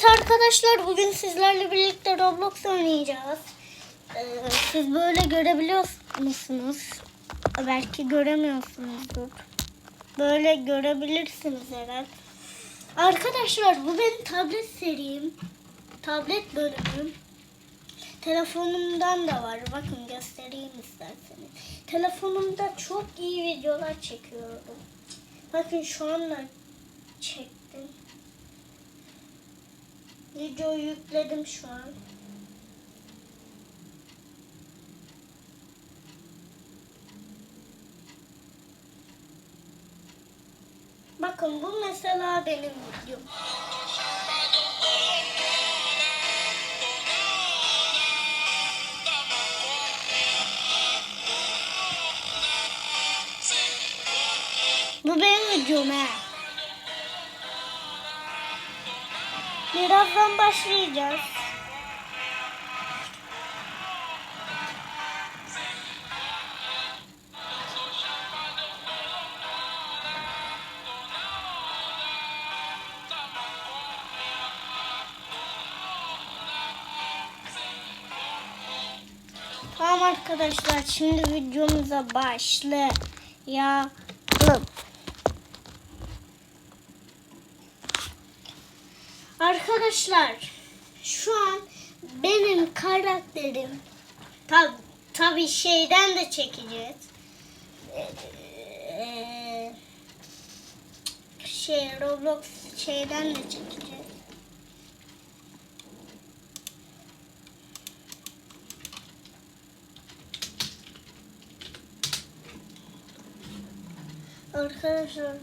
Evet arkadaşlar bugün sizlerle birlikte Roblox oynayacağız. Ee, siz böyle görebiliyor musunuz? Belki göremiyorsunuzdur. Böyle görebilirsiniz evet. Arkadaşlar bu benim tablet serim. Tablet bölümüm. Telefonumdan da var. Bakın göstereyim isterseniz. Telefonumda çok iyi videolar çekiyorum. Bakın şu anda çektim. Videoyu yükledim şu an. Bakın bu mesela benim videom. Bu benim videom he. Birazdan başlayacağız. Tamam arkadaşlar şimdi videomuza başlayalım. Arkadaşlar şu an benim karakterim tab tabi şeyden de çekeceğiz. Ee, şey Roblox şeyden de çekeceğiz. Arkadaşlar